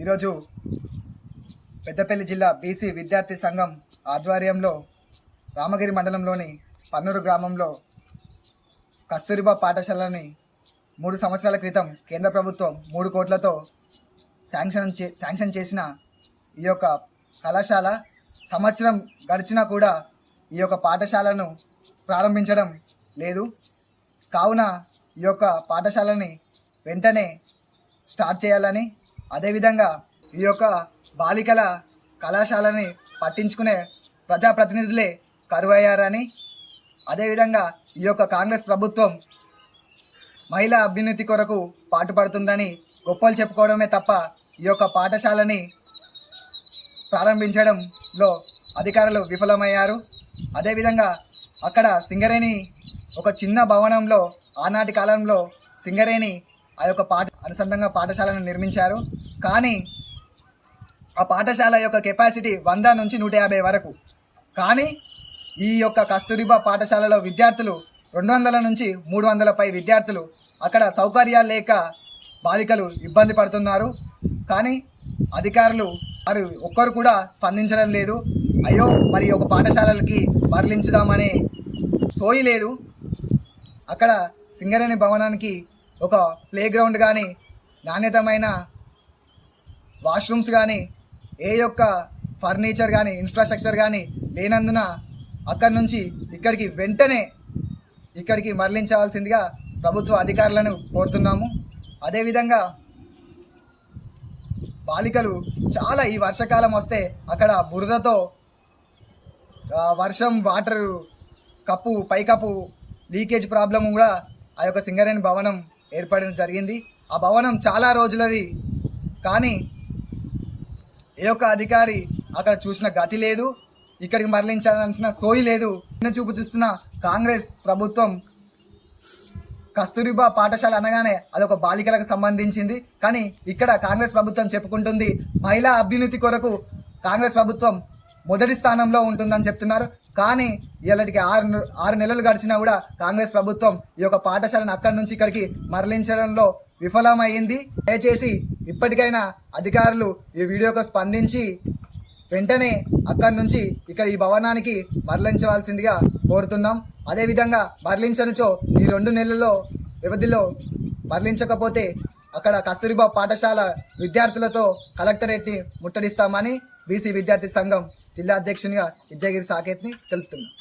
ఈరోజు పెద్దపల్లి జిల్లా బీసీ విద్యార్థి సంఘం ఆధ్వర్యంలో రామగిరి మండలంలోని పన్నూరు గ్రామంలో కస్తూరిబా పాఠశాలని మూడు సంవత్సరాల క్రితం కేంద్ర ప్రభుత్వం మూడు కోట్లతో శాంక్షన్ చే శాంక్షన్ చేసిన ఈ యొక్క కళాశాల సంవత్సరం గడిచినా కూడా ఈ యొక్క పాఠశాలను ప్రారంభించడం లేదు. కావున ఈ యొక్క పాఠశాలని వెంటనే స్టార్ట్ చేయాలని అదేవిధంగా ఈ యొక్క బాలికల కళాశాలని పట్టించుకునే ప్రజాప్రతినిధులే కరువయ్యారని అదేవిధంగా ఈ యొక్క కాంగ్రెస్ ప్రభుత్వం మహిళా అభ్యున్నతి కొరకు పాటుపడుతుందని గొప్పలు చెప్పుకోవడమే తప్ప ఈ యొక్క పాఠశాలని ప్రారంభించడంలో అధికారులు విఫలమయ్యారు. అదేవిధంగా అక్కడ సింగరేణి ఒక చిన్న భవనంలో ఆనాటి కాలంలో సింగరేణి ఆ యొక్క పాఠ అనుసంధంగా పాఠశాలను నిర్మించారు. కానీ ఆ పాఠశాల యొక్క కెపాసిటీ వంద నుంచి నూట యాభై వరకు. కానీ ఈ యొక్క కస్తూరిబా పాఠశాలలో విద్యార్థులు రెండు వందల నుంచి మూడు వందల పై విద్యార్థులు అక్కడ సౌకర్యాలు లేక బాలికలు ఇబ్బంది పడుతున్నారు. కానీ అధికారులు వారు ఒక్కరు కూడా స్పందించడం లేదు. అయ్యో మరి ఒక పాఠశాలలకి మరలించుదామనే సోయి లేదు. అక్కడ సింగరేణి భవనానికి ఒక ప్లే గ్రౌండ్ కానీ నాణ్యతమైన వాష్రూమ్స్ కానీ ఏ యొక్క ఫర్నిచర్ కానీ ఇన్ఫ్రాస్ట్రక్చర్ కానీ లేనందున అక్కడి నుంచి ఇక్కడికి వెంటనే ఇక్కడికి మరలించవలసిందిగా ప్రభుత్వ అధికారులను కోరుతున్నాము. అదేవిధంగా బాలికలు చాలా ఈ వర్షాకాలం వస్తే అక్కడ బురదతో వర్షం వాటర్ కప్పు పైకప్పు లీకేజ్ ప్రాబ్లం కూడా ఆ యొక్క సింగరేణి భవనం ఏర్పడడం జరిగింది. ఆ భవనం చాలా రోజులది. కానీ ఏ ఒక్క అధికారి అక్కడ చూసిన గతి లేదు ఇక్కడికి మరలించాల్సిన సోయి లేదు. చిన్న చూపు చూస్తున్న కాంగ్రెస్ ప్రభుత్వం కస్తూరిబా పాఠశాల అనగానే అదొక బాలికలకు సంబంధించింది. కానీ ఇక్కడ కాంగ్రెస్ ప్రభుత్వం చెప్పుకుంటుంది మహిళా అభ్యున్నతి కొరకు కాంగ్రెస్ ప్రభుత్వం మొదటి స్థానంలో ఉంటుందని చెప్తున్నారు. కానీ ఇలాంటికి ఆరు ఆరు నెలలు గడిచినా కూడా కాంగ్రెస్ ప్రభుత్వం ఈ యొక్క పాఠశాలను అక్కడి నుంచి ఇక్కడికి మరలించడంలో విఫలమైంది దయచేసి ఇప్పటికైనా అధికారులు ఈ వీడియోకు స్పందించి వెంటనే అక్కడి నుంచి ఇక్కడ ఈ భవనానికి మరలించవలసిందిగా కోరుతున్నాం. అదేవిధంగా మరలించనుచో ఈ రెండు నెలల్లో వ్యవధిలో మరలించకపోతే అక్కడ కస్తూరిబా పాఠశాల విద్యార్థులతో కలెక్టరేట్ని ముట్టడిస్తామని బీసీ విద్యార్థి సంఘం జిల్లా అధ్యక్షునిగా విజయగిరి సాకేత్ని తెలుపుతున్నాం